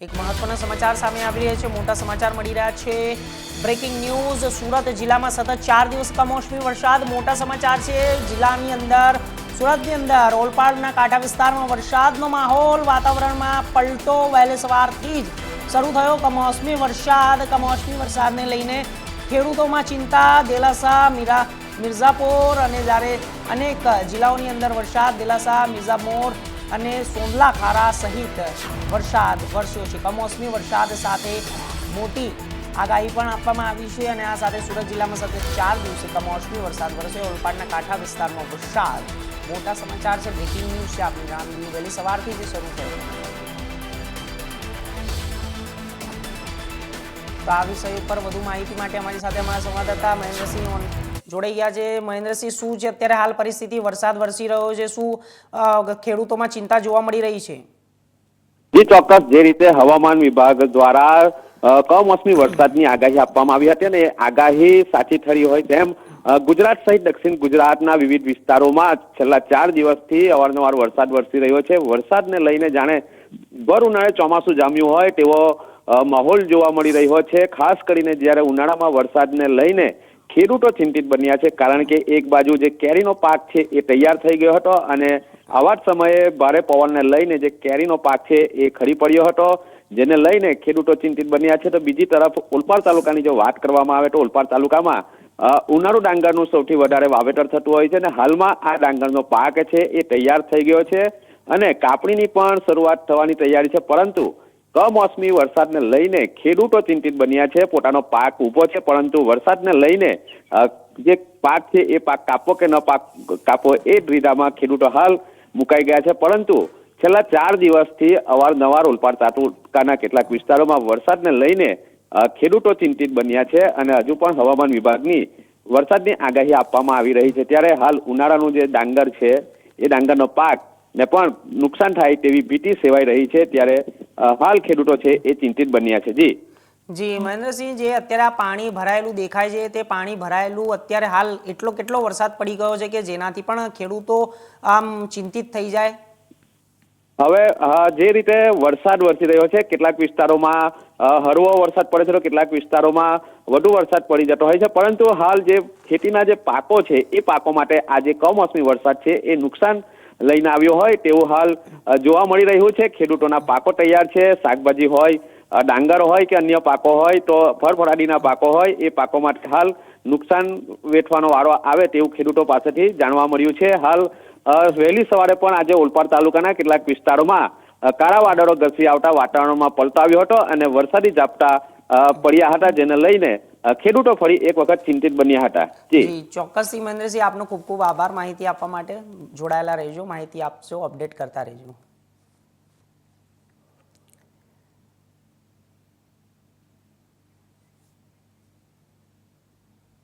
એક મહત્વના સમાચાર સામે આવી રહ્યા છે. મોટા સમાચાર મળી રહ્યા છે. બ્રેકિંગ ન્યૂઝ સુરત જિલ્લામાં સતત ચાર દિવસ કમોસમી વરસાદ. મોટા સમાચાર છે, જિલ્લાની અંદર, સુરતની અંદર, ઓલપાડના કાંઠા વિસ્તારમાં વરસાદનો માહોલ, વાતાવરણમાં પલટો વહેલે સવારથી જ શરૂ થયો કમોસમી વરસાદ. કમોસમી વરસાદને લઈને ખેડૂતોમાં ચિંતા, દેલાસા, મીરા, મિર્ઝાપુર અને જ્યારે અનેક જિલ્લાઓની અંદર વરસાદ, દેલાસા મિર્ઝાપુર અને સોમલાખારા સહિત વરસાદ વરસ્યો છે. કમોસમી વરસાદ સાથે મોટી આગાહી પણ આપવામાં આવી છે અને આ સાથે સુરત જિલ્લામાં સતત ચાર દિવસે કમોસમી વરસાદ વરસ્યો. ઓલપાડના કાંઠા વિસ્તારમાં વરસાદ. મોટા સમાચાર છે. બ્રેકિંગ ન્યૂઝ છે આપણી રામની વહેલી સવારથી જે શરૂ થયો. તો આ વિષય ઉપર વધુ માહિતી માટે અમારી સાથે અમારા સંવાદદાતા મહેન્દ્રસિંહ જોડાઈ ગયા છે. મહેન્દ્રસિંહ, શું છે અત્યારે હાલ પરિસ્થિતિ? વરસાદ વરસી રહ્યો છે. શું ખેડૂતોમાં ચિંતા જોવા મળી રહી છે? જે, ચોક્કસ. જે રીતે હવામાન વિભાગ દ્વારા કમોસમી વરસાદની આગાહી આપવામાં આવી હતી અને આગાહી સાચી ઠરી હોય તેમ ગુજરાત સહિત દક્ષિણ ગુજરાતના વિવિધ વિસ્તારોમાં છેલ્લા ચાર દિવસથી અવારનવાર વરસાદ વરસી રહ્યો છે. વરસાદને લઈને જાણે ભર ઉનાળે ચોમાસું જામ્યું હોય તેવો માહોલ જોવા મળી રહ્યો છે. ખાસ કરીને જ્યારે ઉનાળામાં વરસાદને લઈને ખેડૂતો ચિંતિત બન્યા છે કારણ કે એક બાજુ જે કેરીનો પાક છે એ તૈયાર થઈ ગયો હતો અને આવા જ સમયે ભારે પવનને લઈને જે કેરીનો પાક છે એ ખરી પડ્યો હતો, જેને લઈને ખેડૂતો ચિંતિત બન્યા છે. તો બીજી તરફ ઓલપાડ તાલુકાની જો વાત કરવામાં આવે તો ઓલપાડ તાલુકામાં ઉનાળુ ડાંગરનું સૌથી વધારે વાવેતર થતું હોય છે અને હાલમાં આ ડાંગરનો પાક છે એ તૈયાર થઈ ગયો છે અને કાપણીની પણ શરૂઆત થવાની તૈયારી છે. પરંતુ કમોસમી વરસાદને લઈને ખેડૂતો ચિંતિત બન્યા છે, પોતાનો પાક ઊભો છે, પરંતુ વરસાદને લઈને જે પાક છે એ પાક કાપો કે ન પાક કાપો એ જ ખેડૂતો હાલ મુકાઈ ગયા છે. પરંતુ છેલ્લા ચાર દિવસથી અવારનવાર ઓલપાડ તાલુકાના કેટલાક વિસ્તારોમાં વરસાદને લઈને ખેડૂતો ચિંતિત બન્યા છે અને હજુ પણ હવામાન વિભાગની વરસાદની આગાહી આપવામાં આવી રહી છે. ત્યારે હાલ ઉનાળાનું જે ડાંગર છે, એ ડાંગરનો પાક ને પણ નુકસાન થાય તેવી ભીતિ સેવાઈ રહી છે. ત્યારે હાલ ખેડૂતો છે એ ચિંતિત બન્યા છે. જી. જી મહેન્દ્રસિંહ જે અત્યારે આ પાણી ભરાયેલું દેખાય છે તે પાણી ભરાયેલું અત્યારે હાલ એટલો કેટલો વરસાદ પડી ગયો છે કે જેનાથી પણ ખેડૂતો આમ ચિંતિત થઈ જાય? હવે જે રીતે વરસાદ વરસી રહ્યો છે કેટલાક વિસ્તારોમાં હળવો વરસાદ પડે છે તો કેટલાક વિસ્તારોમાં વધુ વરસાદ પડી જતો હોય છે. પરંતુ હાલ જે ખેતીના જે પાકો છે એ પાકો માટે આ જે કમોસમી વરસાદ છે એ નુકસાન લઈને આવ્યો હોય તેવું હાલ જોવા મળી રહ્યું છે. ખેડૂતોના પાકો તૈયાર છે, શાકભાજી હોય ડાંગર હોય કે અન્ય પાકો હોય, તો ફળફળાદીના પાકો હોય, એ પાકો માટે હાલ નુકસાન વેઠવાનો વારો આવે તેવું ખેડૂતો પાસેથી જાણવા મળ્યું છે. હાલ વહેલી સવારે પણ આજે ઓલપાડ તાલુકાના કેટલાક વિસ્તારોમાં કાળા વાદળો ઘસી આવતા વાતાવરણમાં પલટાવ્યો હતો અને વરસાદી ઝાપટા પડ્યા હતા, જેને લઈને ખેડૂતો ફરી એક વખત ચિંતિત બન્યા હતા. જી. ચોક્કસ ચોક્કસથી મહેન્દ્રસિંહ આપનો ખૂબ ખૂબ આભાર માહિતી આપવા માટે. જોડાયેલા રહેજો, માહિતી આપશો અપડેટ કરતા રહેજો.